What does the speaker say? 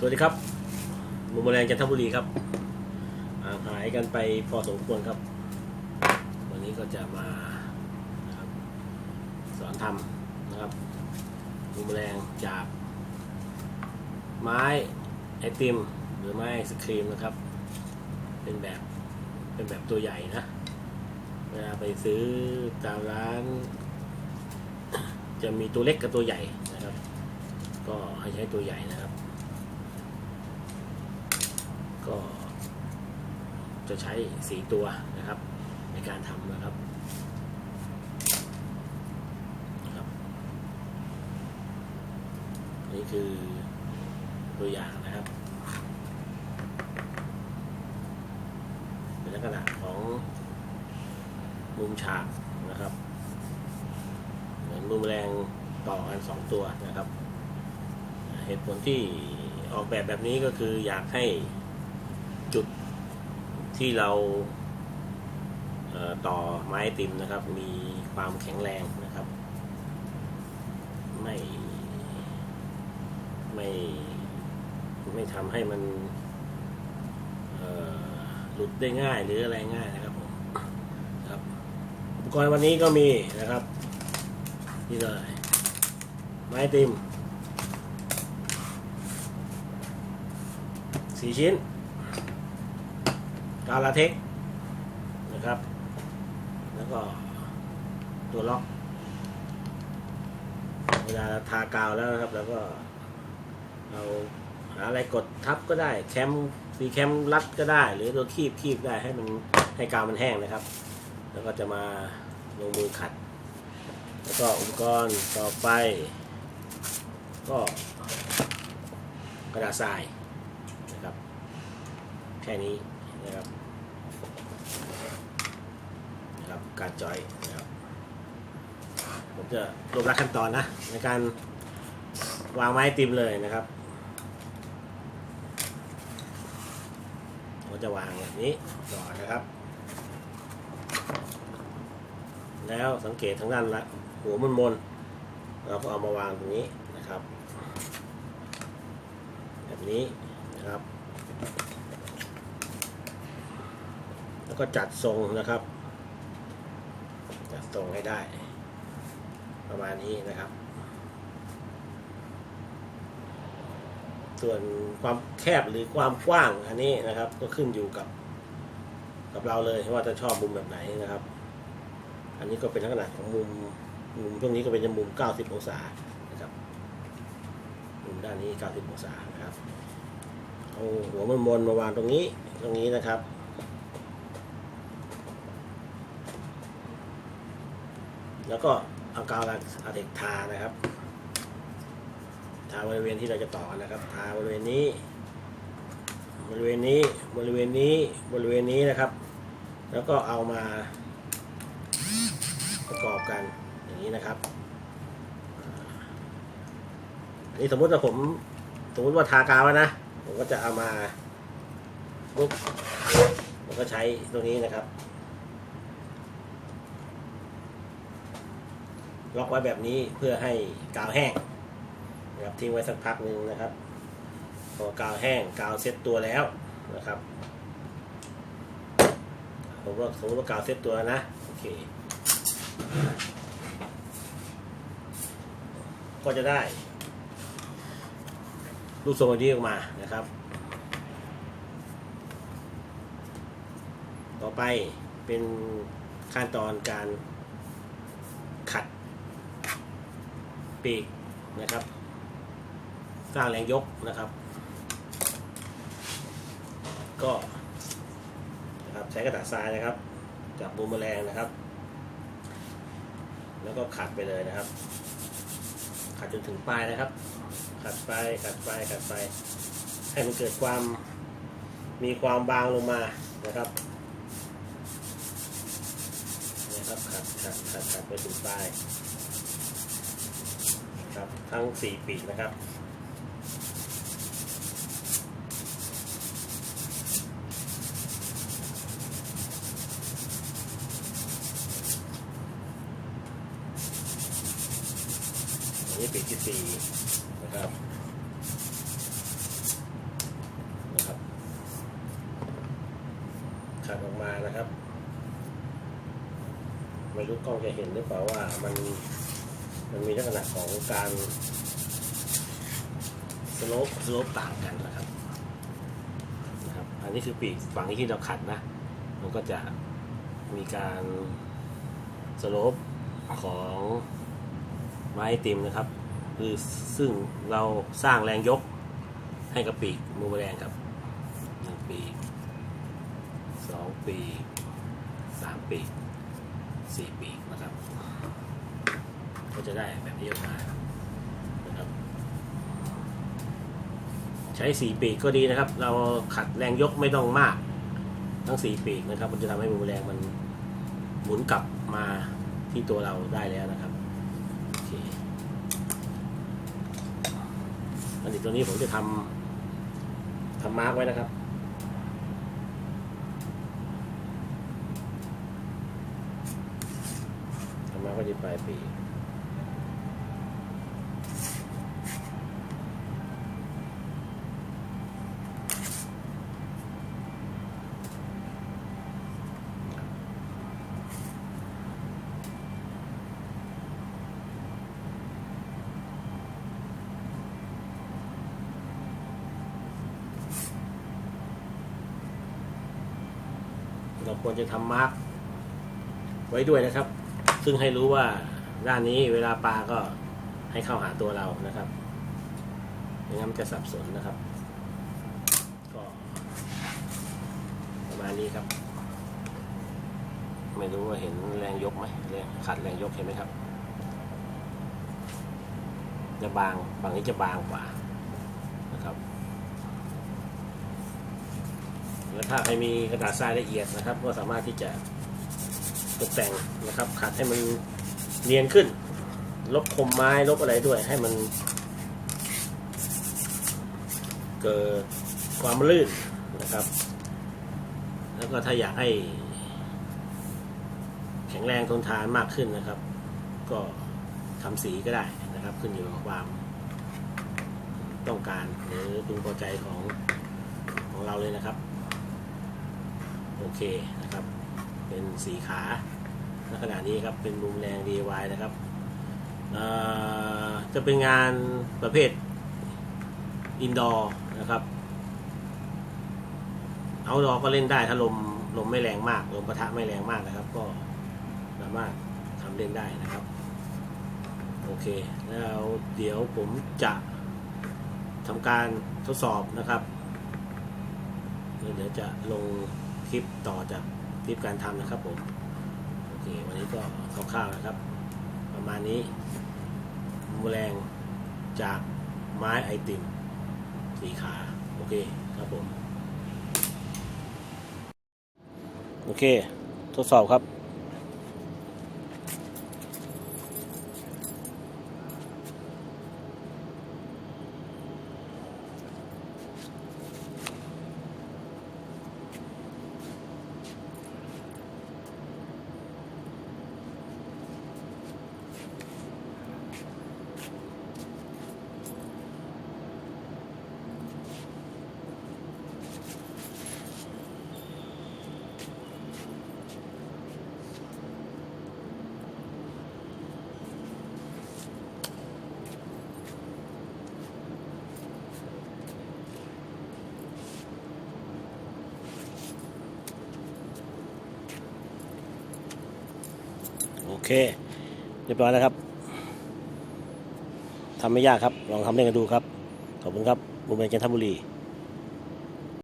สวัสดีครับมุมแมลงจันทบุรีครับหาหายกันไปพอสมควรครับ วันนี้ก็จะมานะครับสอนทำนะครับมุมแมลงจาก ไม้ไอติม หรือไม้ไอศครีมนะครับ เป็นแบบเป็นแบบตัวใหญ่นะ เวลาไปซื้อตามร้าน จะมีตัวเล็กกับตัวใหญ่นะครับ ก็ให้ใช้ตัวใหญ่นะครับ ก็จะใช้สีตัวนะครับ ในการทำนะครับนะครับ นี่คือตัวอย่างนะครับเป็นลักษณะของมุมฉากนะครับ เหมือนมุมแรงต่อกันสองตัวนะครับ เหตุผลที่ออกแบบแบบนี้ก็คืออยากให้ ที่เราเต่อไม้ติมนะครับ มีความแข็งแรงนะครับ ไม่ไม่ไม่ทำให้มันหลุดได้ง่ายหรืออะไรง่ายนะครับผมครับอุปกรณ์วันนี้ก็มีนะครับ นี่เลย ไม้ติมสี่ชิ้น กาลาเทคนะครับ แล้วก็ตัวล็อก เวลาทากาวแล้วนะครับ แล้วก็เอาหาอะไรกดทับก็ได้ แคมซีแคมรัดก็ได้ หรือตัวคีบคีบได้ให้มันให้กาวมันแห้งนะครับ แล้วก็จะมาลงมือขัด แล้วก็อุปกรณ์ต่อไป ก็กระดาษทรายนะครับ แค่นี้ นะครับนะครับการจอยนะครับผมจะรวบรัดขั้นตอนนะ ในการวางไม้ติมเลยนะครับเราจะวางแบบนี้ก่อนนะครับ แล้วสังเกตทางด้านละหัวมันมนเราก็เอามาวางตรงนี้นะครับ แบบนี้นะครับ แล้ว ก็จัดทรงนะครับ จัดทรงให้ได้ ประมาณนี้นะครับ ส่วนความแคบหรือความกว้างอันนี้นะครับ ก็ขึ้นอยู่กับ กับเราเลยว่าจะชอบมุมแบบไหนนะครับ อันนี้ก็เป็นลักษณะของมุมมุมตรงนี้ก็เป็นมุม 90 องศานะครับ มุมด้านนี้ 90 องศานะครับเอาหัวมันมนมาวางตรงนี้ตรงนี้นะครับ แล้วก็เอากาวอะเด็กทานะครับ ทาบริเวณที่เราจะต่อนะครับ ทาบริเวณนี้ บริเวณนี้บริเวณนี้บริเวณนี้นะครับ แล้วก็เอามา ประกอบกันอย่างนี้นะครับอันนี้สมมติว่าผมสมมติว่าทากาวแล้วนะ ผมก็จะเอามาปุ๊บผมก็ใช้ตรงนี้นะครับ ล็อกไว้แบบนี้เพื่อให้กาวแห้งนะครับทิ้งไว้สักพักหนึ่งนะครับ พอกาวแห้งกาวเซ็ตตัวแล้วนะครับผมว่าสมมติว่ากาวเซ็ตตัวนะโอเคก็จะได้รูปทรงแบบนี้ออกมานะครับ ต่อไปเป็นขั้นตอนการขัด ปีกนะครับ สร้างแรงยกนะครับ ก็นะครับใช้กระดาษทรายนะครับ จับบูมแมลงนะครับ แล้วก็ขัดไปเลยนะครับ ขัดจนถึงปลายนะครับ ขัดไปขัดไปขัดไป ให้มันเกิดความมีความบางลงมานะครับนะครับขัดขัดขัดขัดไปถึงปลาย ครับ ทั้ง 4 ปีนะครับ นี่ปีที่ 4 นะครับนะครับขับออกมานะครับ ไม่รู้กล้องจะเห็นหรือเปล่าว่ามัน มันมีลักษณะของการสโลปสโลปต่างกันนะครับนะครับ อันนี้คือปีกฝั่งนี้ที่เราขัดนะ มันก็จะมีการสโลปของไม้ติมนะครับ คือซึ่งเราสร้างแรงยกให้กับปีกมูมแรงครับหนึ่งปีกสองปีกสามปีกสี่ปีกนะครับ ก็จะได้แบบนี้ออกมานะครับใช้สี่ปีกก็ดีนะครับ เราขัดแรงยกไม่ต้องมาก ทั้งสี่ปีกนะครับ มันจะทำให้มูมแรงมันหมุนกลับมาที่ตัวเราได้แล้วนะครับโอเคอันนี้ตัวนี้ผมจะทำทำมาร์กไว้นะครับทำมาร์กไว้ที่ปลายปี เราควรจะทำมาร์กไว้ด้วยนะครับ ซึ่งให้รู้ว่าด้านนี้เวลาปลาก็ให้เข้าหาตัวเรานะครับไม่งั้นมันจะสับสนนะครับ ก็ประมาณนี้ครับ ไม่รู้ว่าเห็นแรงยกไหมแรงขัดแรงยกเห็นไหมครับ จะบางฝั่งนี้จะบางกว่านะครับ แล้วถ้าใครมีกระดาษทรายละเอียดนะครับ ก็สามารถที่จะตกแต่งนะครับ ขัดให้มันเนียนขึ้น ลบคมไม้ลบอะไรด้วยให้มัน เกิดความลื่นนะครับ แล้วก็ถ้าอยากให้ แข็งแรงทนทานมากขึ้นนะครับ ก็ทำสีก็ได้นะครับ ขึ้นอยู่กับความต้องการหรือพึงพอใจของของเราเลยนะครับ เคนะครับ เป็นสีขาณขณะนี้ครับเป็นมุมแรง DIY นะครับจะเป็นงานประเภทอินดอร์นะครับ เอาดอก็เล่นได้ถ้าลมลมไม่แรงมาก ลมปะทะไม่แรงมากนะครับ ก็สามารถทำเล่นได้นะครับ โอเค แล้วเดี๋ยวผมจะทำการทดสอบนะครับ เดี๋ยวจะลง คลิปต่อจากคลิปการทำนะครับผมโอเควันนี้ก็คร่าวๆนะครับ ประมาณนี้มแมลงจากไม้ไอติมสีขา โอเคครับผม โอเค ทดสอบครับ เค เรียบร้อยแล้วครับทำไม่ยากครับ ลองทำเล่นกันดูครับ ขอบคุณครับบุญเบญจันทบุรี